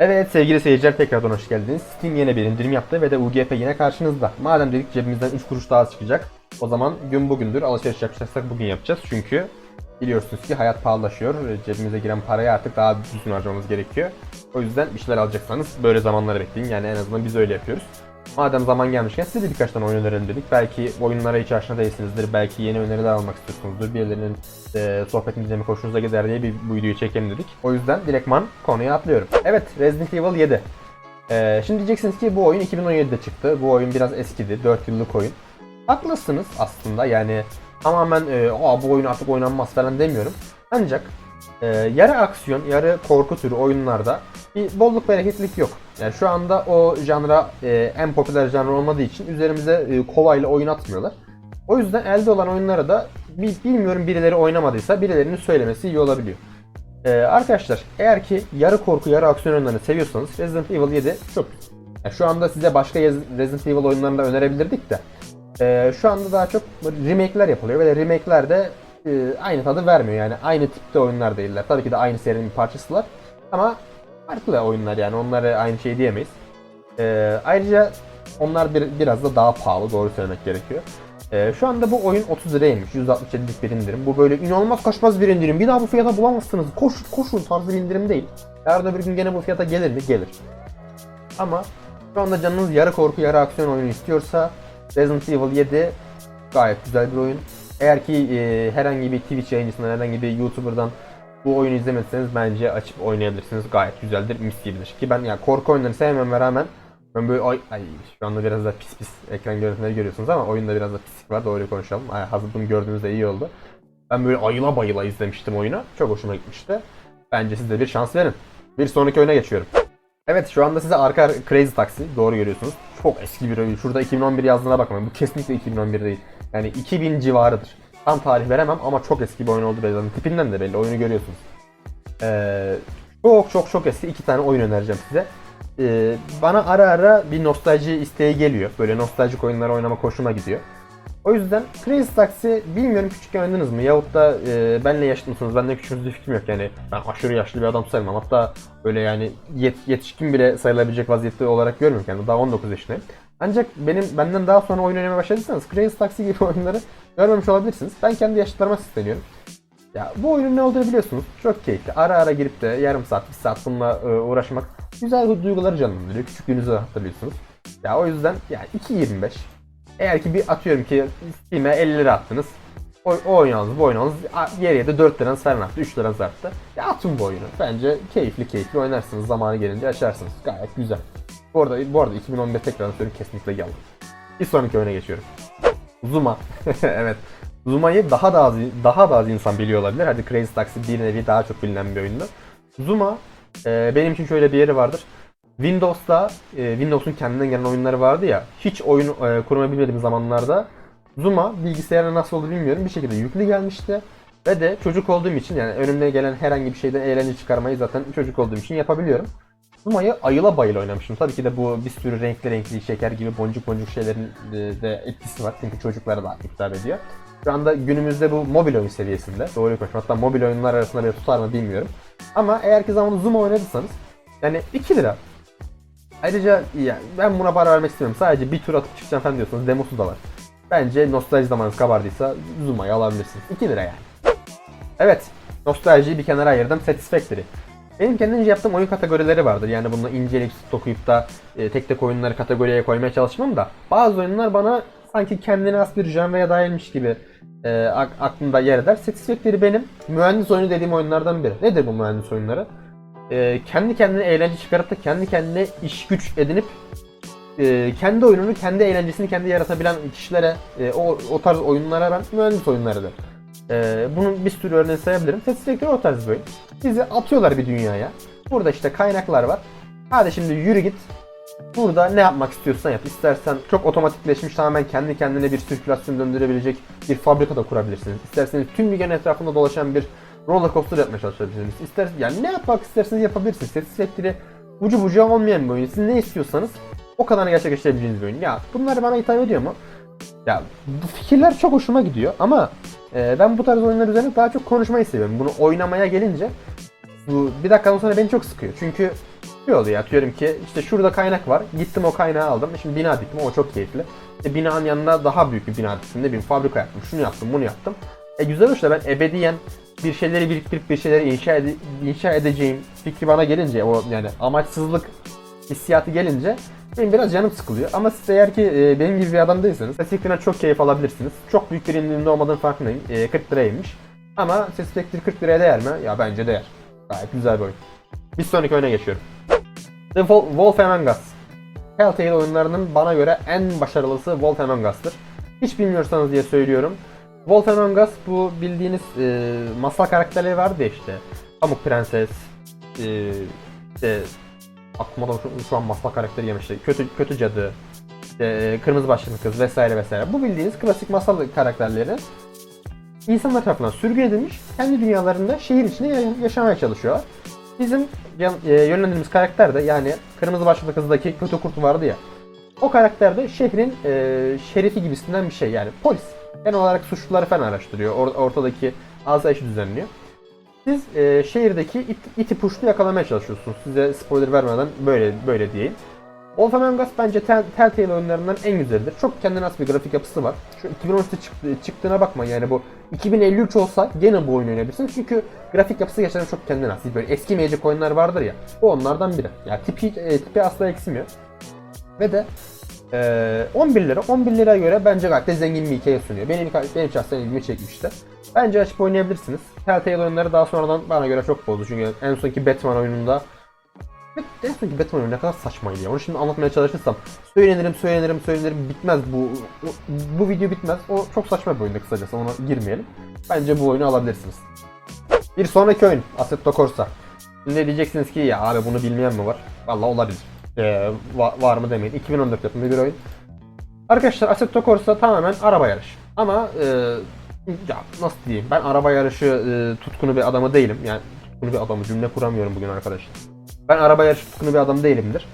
Evet sevgili seyirciler tekrardan hoş geldiniz. Steam yine bir indirim yaptı ve de UGF yine karşınızda. Madem dedik cebimizden 3 kuruş daha çıkacak. O zaman gün bugündür alışveriş yapacaksak bugün yapacağız. Çünkü biliyorsunuz ki hayat pahalılaşıyor. Cebimize giren parayı artık daha düzgün harcamamız gerekiyor. O yüzden bir şeyler alacaksanız böyle zamanları bekleyin. Yani en azından biz öyle yapıyoruz. Madem zaman gelmişken size de birkaç tane oyun önerelim dedik. Belki oyunlara hiç aşina değilsinizdir. Belki yeni öneriler almak istiyorsunuzdur. Birilerinin e, sohbetini dinlemek hoşunuza gider diye bir, bu videoyu çekelim dedik. O yüzden direktman konuya atlıyorum. Evet Resident Evil 7. E, şimdi diyeceksiniz ki bu oyun 2017'de çıktı. Bu oyun biraz eskidi. 4 yıllık oyun. Haklısınız aslında yani tamamen e, Aa, bu oyun artık oynanmaz falan demiyorum. Ancak e, yarı aksiyon, yarı korku türü oyunlarda bir bolluk bereketlik yok. Yani şu anda o janra e, en popüler janra olmadığı için üzerimize e, kolayla oyun atmıyorlar. O yüzden elde olan oyunlara da bi- bilmiyorum birileri oynamadıysa birilerinin söylemesi iyi olabiliyor. E, arkadaşlar eğer ki yarı korku yarı aksiyon oyunlarını seviyorsanız Resident Evil 7 çok. Yani şu anda size başka Resident Evil oyunlarını da önerebilirdik de e, şu anda daha çok remake'ler yapılıyor ve remake'ler de e, aynı tadı vermiyor yani aynı tipte oyunlar değiller. Tabii ki de aynı serinin bir parçasılar ama farklı oyunlar yani onları aynı şey diyemeyiz. Ee, ayrıca onlar bir, biraz da daha pahalı doğru söylemek gerekiyor. Ee, şu anda bu oyun 30 liraymış 167'lik bir indirim. Bu böyle inanılmaz kaçmaz bir indirim. Bir daha bu fiyata bulamazsınız. Koşun koşun tarzı bir indirim değil. Yarın öbür gün gene bu fiyata gelir mi? Gelir. Ama şu anda canınız yarı korku yarı aksiyon oyunu istiyorsa Resident Evil 7 gayet güzel bir oyun. Eğer ki e, herhangi bir Twitch yayıncısından herhangi bir YouTuber'dan bu oyunu izlemediyseniz bence açıp oynayabilirsiniz. Gayet güzeldir, mis gibidir. Ki ben yani korku oyunlarını sevmeme rağmen ben böyle ay, ay şu anda biraz da pis pis ekran görüntüleri görüyorsunuz ama oyunda biraz da pislik var. Doğruyu konuşalım. Ay, hazır bunu gördüğünüzde iyi oldu. Ben böyle ayıla bayıla izlemiştim oyunu. Çok hoşuma gitmişti. Bence siz de bir şans verin. Bir sonraki oyuna geçiyorum. Evet şu anda size arka Crazy Taxi doğru görüyorsunuz. Çok eski bir oyun. Şurada 2011 yazdığına bakmayın. Bu kesinlikle 2011 değil. Yani 2000 civarıdır. Tam tarih veremem ama çok eski bir oyun oldu zaten. Tipinden de belli. Oyunu görüyorsunuz. Ee, çok çok çok eski iki tane oyun önereceğim size. Ee, bana ara ara bir nostalji isteği geliyor. Böyle nostaljik oyunları oynamak hoşuma gidiyor. O yüzden Crazy Taxi bilmiyorum küçükken oynadınız mı? Yahut da e, benle yaşlı mısınız? Benden küçüğünüz bir fikrim yok yani. Ben aşırı yaşlı bir adam sayılmam. Hatta böyle yani yet, yetişkin bile sayılabilecek vaziyette olarak görmüyorum kendimi. Daha 19 yaşındayım. Ancak benim benden daha sonra oyun oynamaya başladıysanız Crazy Taxi gibi oyunları görmemiş olabilirsiniz. Ben kendi yaşıtlarıma sesleniyorum. Ya bu oyunun ne olduğunu biliyorsunuz. Çok keyifli. Ara ara girip de yarım saat, bir saat bununla e, uğraşmak güzel duyguları canlandırıyor. Küçüklüğünüzü hatırlıyorsunuz. Ya o yüzden yani 2.25 eğer ki bir atıyorum ki Steam'e 50 lira attınız. O, o oyunu aldınız, bu oyunu aldınız. Geriye de 4 liranız falan arttı, 3 liranız arttı. Ya atın bu oyunu. Bence keyifli keyifli oynarsınız. Zamanı gelince açarsınız. Gayet güzel. Bu arada, bu arada 2011 tekrar söylüyorum kesinlikle yalan. Bir sonraki oyuna geçiyorum. Zuma. evet. Zuma'yı daha da az daha da az insan biliyor olabilir. Hadi Crazy Taxi bir nevi daha çok bilinen bir oyundu. Zuma e, benim için şöyle bir yeri vardır. Windows'ta e, Windows'un kendinden gelen oyunları vardı ya. Hiç oyun e, bilmediğim zamanlarda Zuma bilgisayara nasıl oldu bilmiyorum. Bir şekilde yüklü gelmişti. Ve de çocuk olduğum için yani önümde gelen herhangi bir şeyden eğlence çıkarmayı zaten çocuk olduğum için yapabiliyorum. Zuma'yı ayıla bayıla oynamıştım. Tabii ki de bu bir sürü renkli renkli şeker gibi boncuk boncuk şeylerin e, de etkisi var. Çünkü çocuklara da hitap ediyor. Şu anda günümüzde bu mobil oyun seviyesinde. Doğru konuşuyorum. Hatta mobil oyunlar arasında bir tutar mı bilmiyorum. Ama eğer ki zamanında Zuma oynadıysanız yani 2 lira. Ayrıca yani ben buna para vermek istemiyorum. Sadece bir tur atıp çıkacağım falan diyorsanız demosu da var. Bence nostalji zamanınız kabardıysa Zuma'yı alabilirsiniz. 2 lira yani. Evet. Nostaljiyi bir kenara ayırdım. Satisfactory. Benim kendimce yaptığım oyun kategorileri vardır. Yani bunu inceleyip okuyup da e, tek tek oyunları kategoriye koymaya çalışmam da bazı oyunlar bana sanki kendine has bir janraya dairmiş gibi e, ak- aklımda yer eder. Satisfactory benim mühendis oyunu dediğim oyunlardan biri. Nedir bu mühendis oyunları? E, kendi kendine eğlence çıkarıp da kendi kendine iş güç edinip e, kendi oyununu, kendi eğlencesini kendi yaratabilen kişilere, e, o, o tarz oyunlara ben mühendis oyunları derim. E, bunun bir sürü örneğini sayabilirim. Satisfactory o tarz bir. Bizi atıyorlar bir dünyaya. Burada işte kaynaklar var. Hadi şimdi yürü git. Burada ne yapmak istiyorsan yap. İstersen çok otomatikleşmiş tamamen kendi kendine bir sirkülasyon döndürebilecek bir fabrika da kurabilirsiniz. İsterseniz tüm dünyanın etrafında dolaşan bir roller coaster yapmaya çalışabilirsiniz. İster, yani ne yapmak isterseniz yapabilirsiniz. Satisfactory ucu bucağı olmayan bir oyun. Siz ne istiyorsanız o kadarını gerçekleştirebileceğiniz bir oyun. Ya bunlar bana hitap ediyor mu? Ya bu fikirler çok hoşuma gidiyor ama e, ben bu tarz oyunlar üzerine daha çok konuşmayı seviyorum. Bunu oynamaya gelince bu bir dakikadan sonra beni çok sıkıyor. Çünkü şey oluyor atıyorum ki işte şurada kaynak var. Gittim o kaynağı aldım. Şimdi bina diktim o çok keyifli. İşte binanın yanına daha büyük bir bina diktim. Ne bileyim fabrika yaptım. Şunu yaptım bunu yaptım. E güzel işte ben ebediyen bir şeyleri biriktirip bir şeyleri inşa, ede- inşa edeceğim fikri bana gelince o yani amaçsızlık hissiyatı gelince benim biraz canım sıkılıyor. Ama siz eğer ki e, benim gibi bir adam değilseniz ses fikrinden çok keyif alabilirsiniz. Çok büyük bir indirimde olmadığını farkındayım. E, 40 liraymış. Ama ses fikri 40 liraya değer mi? Ya bence değer. Gayet güzel bir oyun. Bir sonraki oyuna geçiyorum. The Wol- Wolf Among Us. Telltale oyunlarının bana göre en başarılısı Wolf Among Us'tır. Hiç bilmiyorsanız diye söylüyorum. Wolf Among Us bu bildiğiniz e, masal karakterleri vardı ya işte. Pamuk Prenses, e, işte aklıma da şu, şu an masal karakteri yemişti. Kötü kötü cadı, e, kırmızı başlıklı kız vesaire vesaire. Bu bildiğiniz klasik masal karakterleri insanlar tarafından sürgün edilmiş, kendi dünyalarında şehir içinde ya- yaşamaya çalışıyorlar. Bizim e, yönlendirdiğimiz karakter de yani kırmızı başlıklı kızdaki kötü kurt vardı ya. O karakter de şehrin e, şerifi gibisinden bir şey yani polis. Genel olarak suçluları falan araştırıyor. Or- ortadaki asayişi düzenliyor. Siz e, şehirdeki it, iti puşlu yakalamaya çalışıyorsunuz. Size spoiler vermeden böyle böyle diyeyim. Wolf Among Us bence Tell- Telltale oyunlarından en güzelidir. Çok kendine has bir grafik yapısı var. Şu 2013'te çıktı, çıktığına bakma yani bu 2053 olsa gene bu oyunu oynayabilirsin. Çünkü grafik yapısı gerçekten çok kendine has. Böyle eskimeyecek oyunlar vardır ya. Bu onlardan biri. Ya tipi, e, tipi asla eksimiyor. Ve de e, 11 lira. 11 liraya göre bence gayet de zengin bir hikaye sunuyor. Benim, benim şahsen ilgimi çekmişti. Bence açıp oynayabilirsiniz. Telltale oyunları daha sonradan bana göre çok bozdu. Çünkü en sonki Batman oyununda en sonki Batman oyunu ne kadar saçmaydı ya. Onu şimdi anlatmaya çalışırsam söylenirim, söylenirim, söylenirim bitmez bu bu video bitmez. O çok saçma bir oyundu kısacası. Ona girmeyelim. Bence bu oyunu alabilirsiniz. Bir sonraki oyun Assetto Corsa. Şimdi diyeceksiniz ki ya abi bunu bilmeyen mi var? Vallahi olabilir. Ee, va- var mı demeyin. 2014 yapımı bir oyun. Arkadaşlar Assetto Corsa tamamen araba yarışı. Ama e, ya nasıl diyeyim ben araba yarışı e, tutkunu bir adamı değilim. Yani tutkunu bir adamı cümle kuramıyorum bugün arkadaşlar. Ben araba yarışı tutkunu bir adam değilimdir.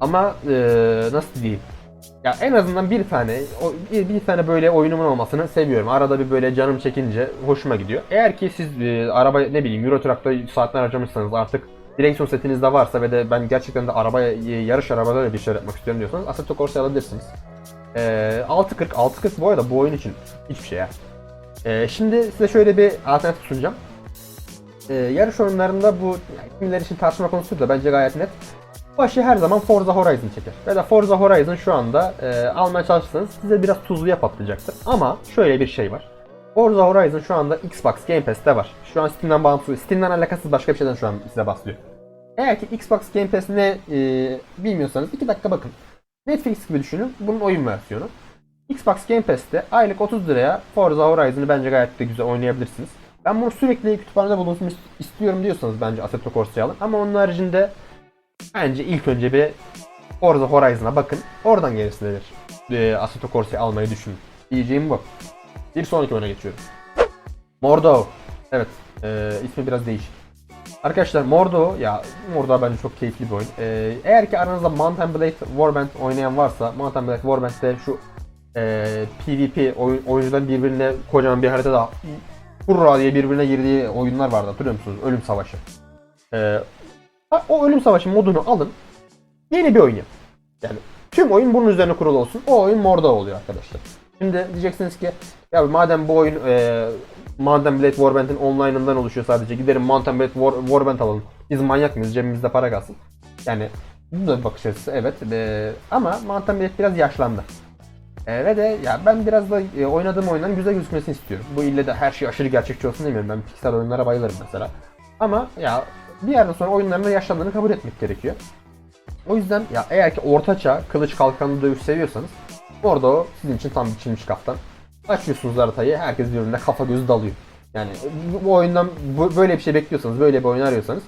Ama e, nasıl diyeyim? Ya en azından bir tane bir, bir tane böyle oyunumun olmasını seviyorum. Arada bir böyle canım çekince hoşuma gidiyor. Eğer ki siz e, araba ne bileyim Euro Truck'ta saatler harcamışsanız artık direksiyon setiniz de varsa ve de ben gerçekten de araba yarış arabalarıyla bir şey yapmak istiyorum diyorsanız Assetto Corsa alabilirsiniz. E, 640 640 bu arada bu oyun için hiçbir şey ya. E, şimdi size şöyle bir alternatif sunacağım. E, yarış oyunlarında bu yani kimiler için tartışma konusu da bence gayet net. Başı her zaman Forza Horizon çeker. Ve de Forza Horizon şu anda e, almaya çalışırsanız size biraz tuzluya patlayacaktır. Ama şöyle bir şey var. Forza Horizon şu anda Xbox Game Pass'te var. Şu an Steam'den bağımsız, Steam'den alakasız başka bir şeyden şu an size bahsediyor. Eğer ki Xbox Game Pass ne e, bilmiyorsanız 2 dakika bakın. Netflix gibi düşünün. Bunun oyun versiyonu. Xbox Game Pass'te aylık 30 liraya Forza Horizon'ı bence gayet de güzel oynayabilirsiniz. Ben bunu sürekli kütüphanede bulunsun istiyorum diyorsanız bence Assetto Corsa'yı alın. Ama onun haricinde bence ilk önce bir Forza Horizon'a bakın. Oradan gerisine bir e, Assetto Corsa'yı almayı düşünün. Diyeceğim bu. Bir sonraki oyuna geçiyorum. Mordor. Evet. E, ismi biraz değişik. Arkadaşlar Mordor ya Mordor bence çok keyifli bir oyun. E, eğer ki aranızda Mount and Blade Warband oynayan varsa Mount and Blade Warband'de şu e, PvP oyun, oyuncuların birbirine kocaman bir haritada hurra diye birbirine girdiği oyunlar vardı hatırlıyor musunuz? Ölüm Savaşı. E, o Ölüm Savaşı modunu alın. Yeni bir oyun. Yani tüm oyun bunun üzerine kurulu olsun. O oyun Mordor oluyor arkadaşlar. Şimdi diyeceksiniz ki ya madem bu oyun e, Mount and Blade Warband'in online'ından oluşuyor sadece. Gidelim Mount and Blade War, Warband alalım. Biz manyak mıyız? Cebimizde para kalsın. Yani bu da bakış açısı evet. E, ama Mount and Blade biraz yaşlandı. E, ve de ya ben biraz da e, oynadığım oyunların güzel gözükmesini istiyorum. Bu ille de her şey aşırı gerçekçi olsun demiyorum. Ben Pixar oyunlara bayılırım mesela. Ama ya bir yerden sonra oyunların yaşlandığını kabul etmek gerekiyor. O yüzden ya eğer ki ortaçağ kılıç kalkanlı dövüş seviyorsanız orada o sizin için tam biçilmiş kaftan. Açıyorsunuz haritayı herkes birbirine kafa gözü dalıyor. Yani bu, oyundan böyle bir şey bekliyorsanız, böyle bir oyun arıyorsanız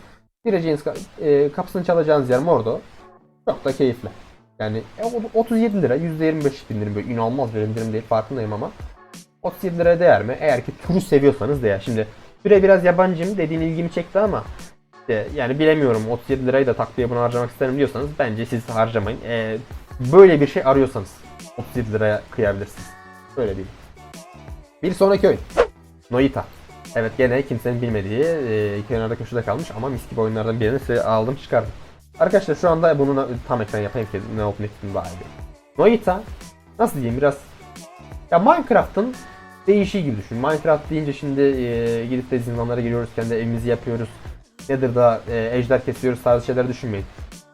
gireceğiniz e, kapısını çalacağınız yer Mordo. Çok da keyifli. Yani e, o- 37 lira, %25 indirim böyle inanılmaz bir indirim değil farkındayım ama 37 liraya değer mi? Eğer ki turu seviyorsanız değer. Şimdi süre biraz yabancıyım dediğin ilgimi çekti ama işte yani bilemiyorum 37 lirayı da takviye buna harcamak isterim diyorsanız bence siz harcamayın. Ee, böyle bir şey arıyorsanız 37 liraya kıyabilirsiniz. Öyle değil. Bir sonraki oyun. Noita. Evet gene kimsenin bilmediği e, kenarda köşede kalmış ama mis gibi oyunlardan birini size aldım çıkardım. Arkadaşlar şu anda bunu tam ekran yapayım ki ne olup ne daha iyi. Noita nasıl diyeyim biraz ya Minecraft'ın değişiği gibi düşün. Minecraft deyince şimdi e, gidip de zindanlara giriyoruz, kendi evimizi yapıyoruz. Nether'da e, ejder kesiyoruz tarzı şeyleri düşünmeyin.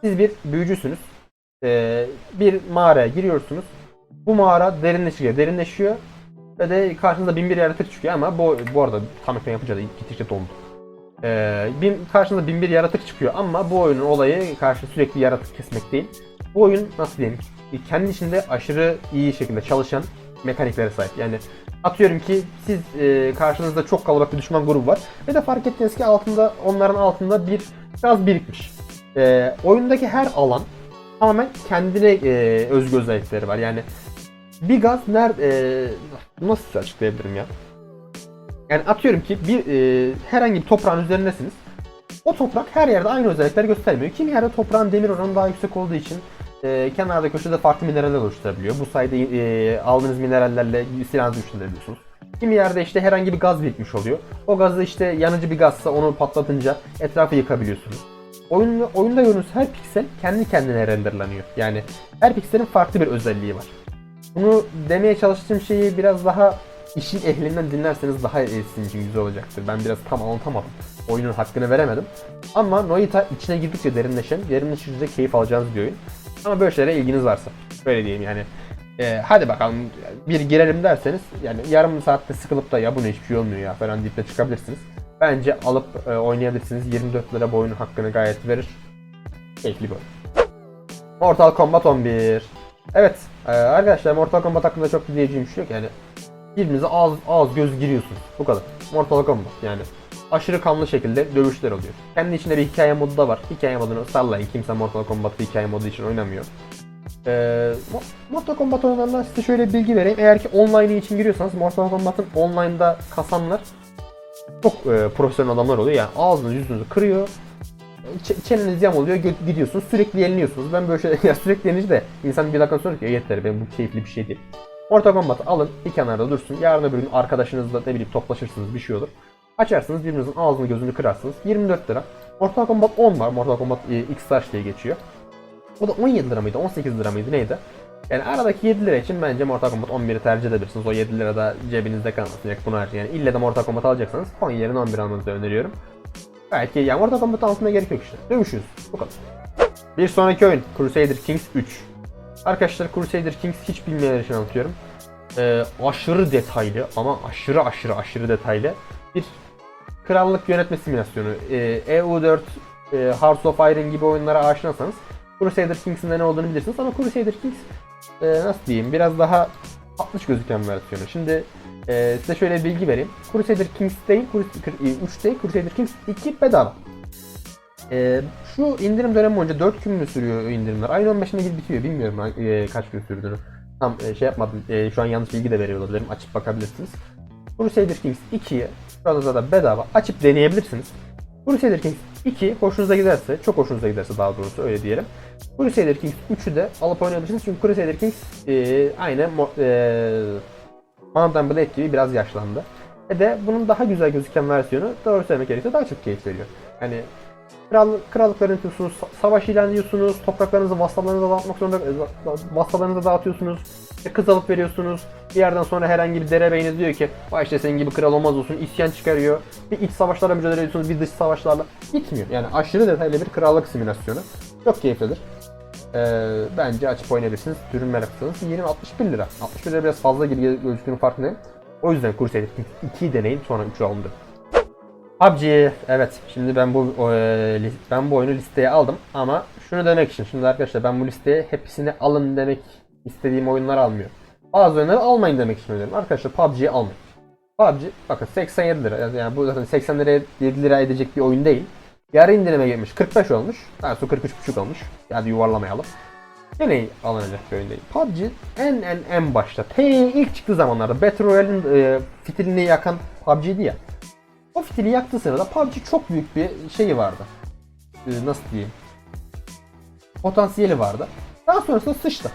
Siz bir büyücüsünüz. E, bir mağaraya giriyorsunuz. Bu mağara derinleşiyor, derinleşiyor. Ve de karşınıza bin bir yaratık çıkıyor ama bu, bu arada tam ekran yapınca da gittikçe dondu. Ee, bin, karşınıza bin bir yaratık çıkıyor ama bu oyunun olayı karşı sürekli yaratık kesmek değil. Bu oyun nasıl diyeyim kendi içinde aşırı iyi şekilde çalışan mekaniklere sahip. Yani atıyorum ki siz e, karşınızda çok kalabalık bir düşman grubu var ve de fark ettiniz ki altında onların altında bir gaz birikmiş. E, oyundaki her alan tamamen kendine e, özgü özellikleri var. Yani bir gaz nerede nasıl açıklayabilirim ya? Yani atıyorum ki bir e, herhangi bir toprağın üzerindesiniz. O toprak her yerde aynı özellikler göstermiyor. Kimi yerde toprağın demir oranı daha yüksek olduğu için e, kenarda köşede farklı mineraller oluşturabiliyor. Bu sayede e, aldığınız minerallerle silahınızı güçlendirebiliyorsunuz. Kimi yerde işte herhangi bir gaz birikmiş oluyor. O gazı işte yanıcı bir gazsa onu patlatınca etrafı yıkabiliyorsunuz. Oyunda, oyunda gördüğünüz her piksel kendi kendine renderlanıyor. Yani her pikselin farklı bir özelliği var. Bunu demeye çalıştığım şeyi biraz daha işin ehlinden dinlerseniz daha sizin için güzel olacaktır. Ben biraz tam anlatamadım. Oyunun hakkını veremedim. Ama Noita içine girdikçe derinleşen, derinleşince keyif alacağınız bir oyun. Ama böyle şeylere ilginiz varsa. Böyle diyeyim yani. Ee, hadi bakalım bir girelim derseniz yani yarım saatte sıkılıp da ya bu ne hiçbir şey olmuyor ya falan deyip de çıkabilirsiniz. Bence alıp e, oynayabilirsiniz. 24 lira bu oyunun hakkını gayet verir. Keyifli bir oyun. Mortal Kombat 11. Evet e, arkadaşlar Mortal Kombat hakkında çok bir şey yok yani. Birbirinize ağız, ağız göz giriyorsunuz. Bu kadar. Mortal Kombat yani. Aşırı kanlı şekilde dövüşler oluyor. Kendi içinde bir hikaye modu da var. Hikaye modunu sallayın. Kimse Mortal Kombat'ı hikaye modu için oynamıyor. Ee, Mo- Mortal Kombat oynayanlar size şöyle bir bilgi vereyim. Eğer ki online için giriyorsanız Mortal Kombat'ın online'da kasanlar çok e, profesyonel adamlar oluyor. Yani ağzınızı yüzünüzü kırıyor. Ç- çeneniz yam oluyor gidiyorsunuz sürekli yeniliyorsunuz. Ben böyle şey ya sürekli yenince de insan bir dakika sonra diyor yeter benim bu keyifli bir şey değil. Mortal Kombat'ı alın bir kenarda dursun. Yarın öbür gün arkadaşınızla ne bileyim toplaşırsınız bir şey olur. Açarsınız birbirinizin ağzını gözünü kırarsınız. 24 lira. Mortal Kombat 10 var. Mortal Kombat e, X-Large diye geçiyor. O da 17 lira mıydı 18 lira mıydı neydi? Yani aradaki 7 lira için bence Mortal Kombat 11'i tercih edebilirsiniz. O 7 lira da cebinizde kalmasın. Yak bunu harcayın. Yani ille de Mortal Kombat alacaksanız 10 yerine 11 almanızı öneriyorum. Belki yani Mortal Kombat altına gerek yok işte. Dövüşürüz. Bu kadar. Bir sonraki oyun Crusader Kings 3. Arkadaşlar Crusader Kings hiç bilmeyenler için anlatıyorum. Ee, aşırı detaylı ama aşırı aşırı aşırı detaylı bir krallık yönetme simülasyonu. Ee, EU4, e, Hearts of Iron gibi oyunlara aşinasanız Crusader Kings'in ne olduğunu bilirsiniz ama Crusader Kings e, nasıl diyeyim biraz daha tatlış gözüken versiyonu. Şimdi e, size şöyle bir bilgi vereyim. Crusader Kings değil, Crus- 3 değil, Crusader Kings 2 bedava. E, şu indirim dönemi boyunca 4 gün mü sürüyor indirimler? Ayın 15'inde gibi bitiyor. Bilmiyorum e, kaç gün sürdüğünü. Tam e, şey yapmadım. E, şu an yanlış bilgi de veriyor olabilirim. Açıp bakabilirsiniz. Crusader Kings 2'yi şu anda da bedava açıp deneyebilirsiniz. Crusader Kings 2 hoşunuza giderse, çok hoşunuza giderse daha doğrusu öyle diyelim. Crusader Kings 3'ü de alıp oynayabilirsiniz çünkü Crusader Kings e, aynı e, Mount Blade gibi biraz yaşlandı. Ve de bunun daha güzel gözüken versiyonu doğru söylemek gerekirse daha çok keyif veriyor. Yani kral, krallıkları yönetiyorsunuz, sa- savaş ilan ediyorsunuz, topraklarınızı vassallarınıza dağıtmak zorunda, e, za- vassallarınıza dağıtıyorsunuz, kız alıp veriyorsunuz. Bir yerden sonra herhangi bir derebeyiniz diyor ki vay işte senin gibi kral olmaz olsun isyan çıkarıyor. Bir iç savaşlarla mücadele ediyorsunuz bir dış savaşlarla. Bitmiyor. Yani aşırı detaylı bir krallık simülasyonu. Çok keyiflidir. Ee, bence açıp oynayabilirsiniz. Türün meraklısınız. 20 61 lira. 61 lira biraz fazla gibi gözüktüğünün farkındayım. O yüzden Crusader Kings 2'yi deneyin sonra 3'ü alın. PUBG evet şimdi ben bu e, ben bu oyunu listeye aldım ama şunu demek için şimdi arkadaşlar ben bu listeye hepsini alın demek istediğim oyunları almıyorum. Bazı oyunları almayın demek için öneriyorum. Arkadaşlar PUBG'yi almayın. PUBG bakın 87 lira yani bu zaten 80 liraya 7 lira edecek bir oyun değil. Yarı indirime gelmiş 45 olmuş. Sonra 43,5 olmuş. Hadi yuvarlamayalım. Gene alınacak bir oyun değil. PUBG en en en başta te ilk çıktığı zamanlarda Battle Royale'in e, fitilini yakan PUBG'di ya. O fitili yaktığı sırada PUBG çok büyük bir şeyi vardı. Ee, nasıl diyeyim? Potansiyeli vardı. Daha sonrasında sıçtı.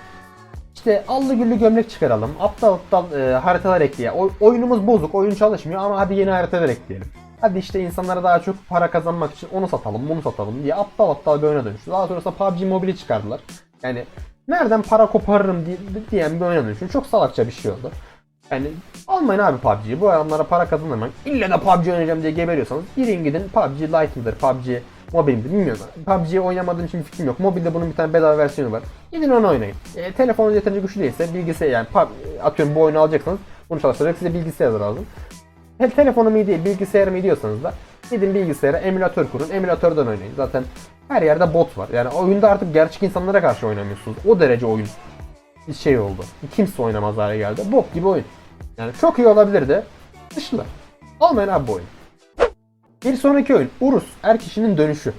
İşte allı güllü gömlek çıkaralım. Aptal aptal e, haritalar ekleyelim. Oy- oyunumuz bozuk, oyun çalışmıyor ama hadi yeni haritalar ekleyelim. Hadi işte insanlara daha çok para kazanmak için onu satalım, bunu satalım diye aptal aptal bir oyuna dönüştü. Daha sonrasında PUBG Mobile'i çıkardılar. Yani nereden para koparırım diye, diyen bir oyuna dönüştü. Çok salakça bir şey oldu. Yani almayın abi PUBG'yi. Bu adamlara para kazanırmak. İlle de PUBG oynayacağım diye geberiyorsanız girin gidin PUBG Lite mıdır, PUBG Mobile'dir bilmiyorum. PUBG'yi oynamadığım için fikrim yok. Mobilde bunun bir tane bedava versiyonu var. Gidin onu oynayın. E, telefonunuz yeterince güçlü değilse bilgisayar yani PUBG, atıyorum bu oyunu alacaksanız bunu çalıştıracak size bilgisayar lazım. Hem telefonum iyi değil, bilgisayarım iyi diyorsanız da gidin bilgisayara emülatör kurun, emülatörden oynayın. Zaten her yerde bot var. Yani oyunda artık gerçek insanlara karşı oynamıyorsunuz. O derece oyun bir şey oldu. Kimse oynamaz hale geldi. Bok gibi oyun. Yani çok iyi olabilirdi. Dışla. Almayın abi bu oyun. Bir sonraki oyun Urus Er kişinin dönüşü.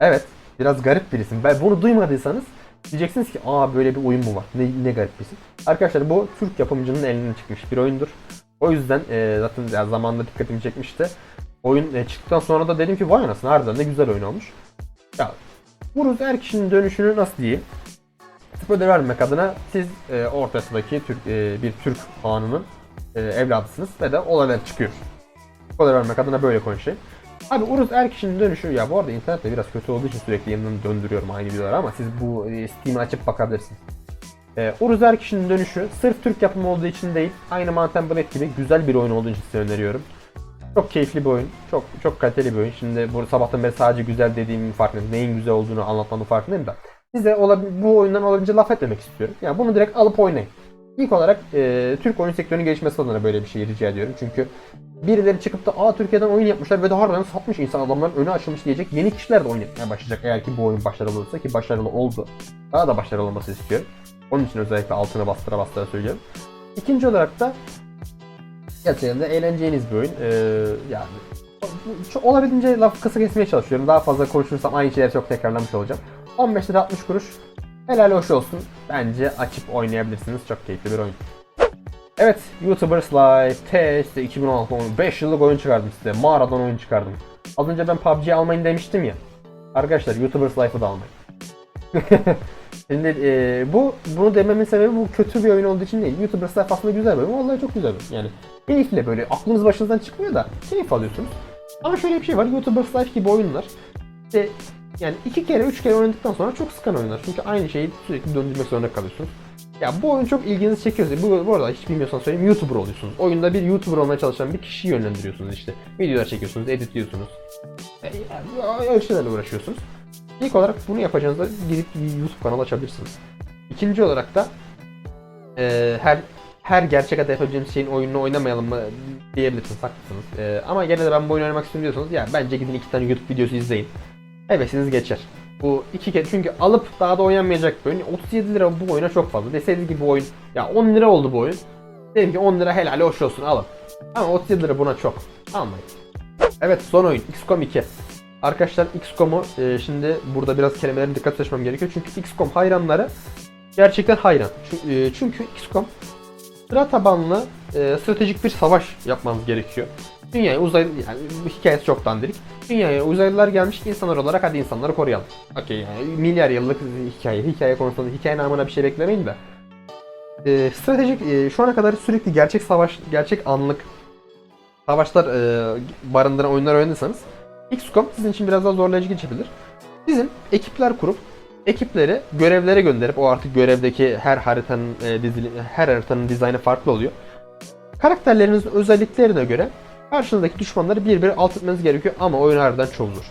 Evet biraz garip bir isim. Ben bunu duymadıysanız diyeceksiniz ki aa böyle bir oyun mu var? Ne, ne garip bir isim. Arkadaşlar bu Türk yapımcının elinden çıkmış bir oyundur. O yüzden e, zaten ya, zamanında dikkatimi çekmişti. Oyun e, çıktıktan sonra da dedim ki vay anasını harbiden ne güzel oyun olmuş. Ya Urus Er kişinin dönüşünü nasıl diyeyim? Spoiler vermemek adına siz e, ortasındaki Türk, e, bir Türk hanının e, evladısınız ve de olaylar çıkıyor. Spoiler vermek adına böyle konuşayım. Abi Uruz Erkiş'in dönüşü ya bu arada internette biraz kötü olduğu için sürekli yeniden döndürüyorum aynı videoları ama siz bu e, Steam'i açıp bakabilirsiniz. Ee, Uruz Erkiş'in dönüşü sırf Türk yapımı olduğu için değil, aynı Mountain Blade gibi güzel bir oyun olduğu için size öneriyorum. Çok keyifli bir oyun, çok çok kaliteli bir oyun. Şimdi bu sabahtan beri sadece güzel dediğimin farkındayım, neyin güzel olduğunu anlatmanın farkındayım da. Size bu oyundan olabildiğince laf etmemek istiyorum. Yani bunu direkt alıp oynayın. İlk olarak e, Türk oyun sektörünün gelişmesi adına böyle bir şey rica ediyorum. Çünkü birileri çıkıp da aa Türkiye'den oyun yapmışlar ve de harbiden satmış insan adamların önü açılmış diyecek yeni kişiler de oyun yapmaya başlayacak eğer ki bu oyun başarılı olursa ki başarılı oldu. Daha da başarılı olması istiyorum. Onun için özellikle altına bastıra bastıra söylüyorum. İkinci olarak da gerçekten de eğleneceğiniz bir oyun. Ee, yani olabildiğince laf kısa kesmeye çalışıyorum. Daha fazla konuşursam aynı şeyleri çok tekrarlamış olacağım. 15 lira 60 kuruş. Helal hoş olsun. Bence açıp oynayabilirsiniz. Çok keyifli bir oyun. Evet, YouTubers Live Test 2016 oyun. 5 yıllık oyun çıkardım size. Mağaradan oyun çıkardım. Az önce ben PUBG almayın demiştim ya. Arkadaşlar YouTubers Life'ı da almayın. Şimdi e, bu bunu dememin sebebi bu kötü bir oyun olduğu için değil. YouTubers Life aslında güzel bir oyun. Vallahi çok güzel bir oyun. Yani keyifle böyle aklınız başınızdan çıkmıyor da keyif alıyorsunuz. Ama şöyle bir şey var. YouTubers Life gibi oyunlar işte yani iki kere üç kere oynadıktan sonra çok sıkan oyunlar. Çünkü aynı şeyi sürekli döndürmek zorunda kalıyorsunuz. Ya bu oyun çok ilginizi çekiyorsa, bu, bu arada hiç bilmiyorsan söyleyeyim YouTuber oluyorsunuz. Oyunda bir YouTuber olmaya çalışan bir kişiyi yönlendiriyorsunuz işte. Videolar çekiyorsunuz, editliyorsunuz. E, yani öyle şeylerle uğraşıyorsunuz. İlk olarak bunu yapacağınızda gidip bir YouTube kanalı açabilirsiniz. İkinci olarak da e, her her gerçek hayatta yapabileceğimiz şeyin oyununu oynamayalım mı diyebilirsiniz, haklısınız. E, ama gene de ben bu oyunu oynamak istiyorum diyorsanız ya bence gidin iki tane YouTube videosu izleyin. Hevesiniz geçer. Bu iki kere çünkü alıp daha da oynanmayacak bir oyun. 37 lira bu oyuna çok fazla. Deseydi ki bu oyun ya 10 lira oldu bu oyun. Dedim ki 10 lira helal hoş olsun alın. Ama 37 lira buna çok. Almayın. Evet son oyun XCOM 2. Arkadaşlar XCOM'u e, şimdi burada biraz kelimelerin dikkat seçmem gerekiyor. Çünkü XCOM hayranları gerçekten hayran. Çünkü, e, çünkü XCOM sıra tabanlı e, stratejik bir savaş yapmanız gerekiyor. Dünyaya uzaylı yani bu hikayesi çok dandirik. Dünyaya uzaylılar gelmiş insanlar olarak hadi insanları koruyalım. Okey yani milyar yıllık hikaye. Hikaye konusunda hikaye namına bir şey beklemeyin de. E, stratejik e, şu ana kadar sürekli gerçek savaş, gerçek anlık savaşlar e, barındıran oyunlar oynadıysanız XCOM sizin için biraz daha zorlayıcı geçebilir. Sizin ekipler kurup ekipleri görevlere gönderip o artık görevdeki her haritanın e, dizili, her haritanın dizaynı farklı oluyor. Karakterlerinizin özelliklerine göre karşınızdaki düşmanları bir bir alt etmeniz gerekiyor ama oyun harbiden çok zor.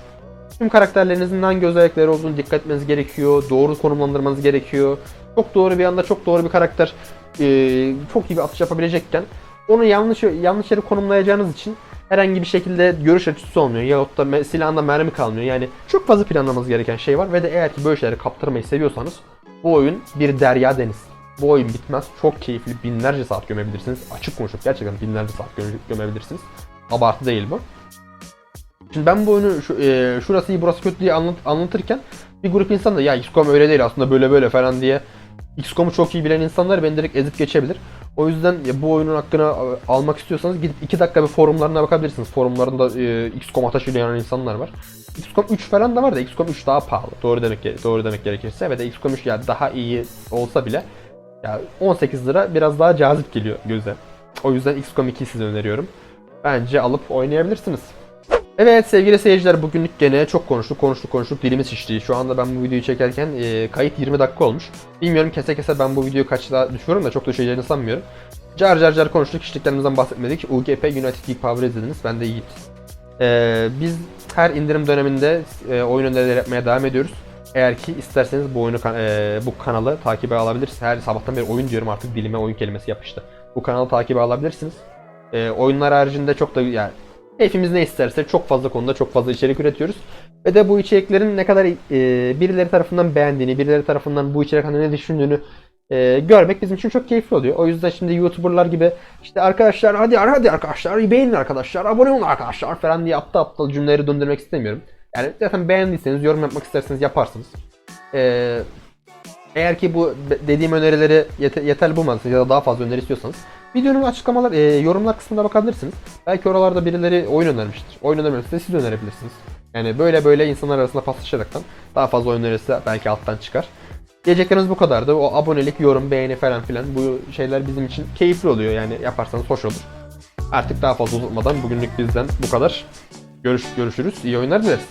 Tüm karakterlerinizin hangi özellikleri olduğunu dikkat etmeniz gerekiyor. Doğru konumlandırmanız gerekiyor. Çok doğru bir anda çok doğru bir karakter e, çok iyi bir atış yapabilecekken onu yanlış yanlış yere konumlayacağınız için herhangi bir şekilde görüş açısı olmuyor. Yahut da silahında mermi kalmıyor. Yani çok fazla planlamanız gereken şey var ve de eğer ki böyle şeyleri kaptırmayı seviyorsanız bu oyun bir derya deniz. Bu oyun bitmez. Çok keyifli. Binlerce saat gömebilirsiniz. Açık konuşup gerçekten binlerce saat göme- gömebilirsiniz. Abartı değil bu. Şimdi ben bu oyunu şu, e, şurası iyi burası kötü diye anlat, anlatırken bir grup insan da ya XCOM öyle değil aslında böyle böyle falan diye XCOM'u çok iyi bilen insanlar beni direkt ezip geçebilir. O yüzden ya, bu oyunun hakkını almak istiyorsanız gidip 2 dakika bir forumlarına bakabilirsiniz. Forumlarında e, XCOM ateşiyle yanan insanlar var. XCOM 3 falan da var da XCOM 3 daha pahalı. Doğru demek doğru demek gerekirse ve de XCOM 3 ya daha iyi olsa bile ya 18 lira biraz daha cazip geliyor göze. O yüzden XCOM 2'yi size öneriyorum. Bence alıp oynayabilirsiniz. Evet sevgili seyirciler bugünlük gene çok konuştuk konuştuk konuştuk dilimiz şişti. Şu anda ben bu videoyu çekerken e, kayıt 20 dakika olmuş. Bilmiyorum kese kese ben bu videoyu kaçta düşüyorum da çok düşeceğini sanmıyorum. Car car car konuştuk kişiliklerimizden bahsetmedik. UGP United Geek Power izlediniz ben de Yiğit. E, biz her indirim döneminde e, oyun önerileri yapmaya devam ediyoruz. Eğer ki isterseniz bu oyunu e, bu kanalı takibe alabilirsiniz. Her sabahtan beri oyun diyorum artık dilime oyun kelimesi yapıştı. Bu kanalı takibe alabilirsiniz. E, oyunlar haricinde çok da yani Keyfimiz ne isterse çok fazla konuda çok fazla içerik üretiyoruz. Ve de bu içeriklerin ne kadar e, birileri tarafından beğendiğini, birileri tarafından bu içerik hakkında ne düşündüğünü e, görmek bizim için çok keyifli oluyor. O yüzden şimdi YouTuber'lar gibi işte arkadaşlar hadi hadi arkadaşlar beğenin arkadaşlar abone olun arkadaşlar falan diye aptal aptal cümleleri döndürmek istemiyorum. Yani zaten beğendiyseniz yorum yapmak isterseniz yaparsınız. E, eğer ki bu dediğim önerileri yete- yeterli bulmadıysanız ya da daha fazla öneri istiyorsanız videonun açıklamalar, e, yorumlar kısmına bakabilirsiniz. Belki oralarda birileri oyun önermiştir. Oyun önermişse siz önerebilirsiniz. Yani böyle böyle insanlar arasında paslaşaraktan daha fazla oyun önerisi belki alttan çıkar. Diyeceklerimiz bu kadardı. O abonelik, yorum, beğeni falan filan bu şeyler bizim için keyifli oluyor yani yaparsanız hoş olur. Artık daha fazla uzatmadan bugünlük bizden bu kadar. Görüş, görüşürüz. İyi oyunlar dileriz.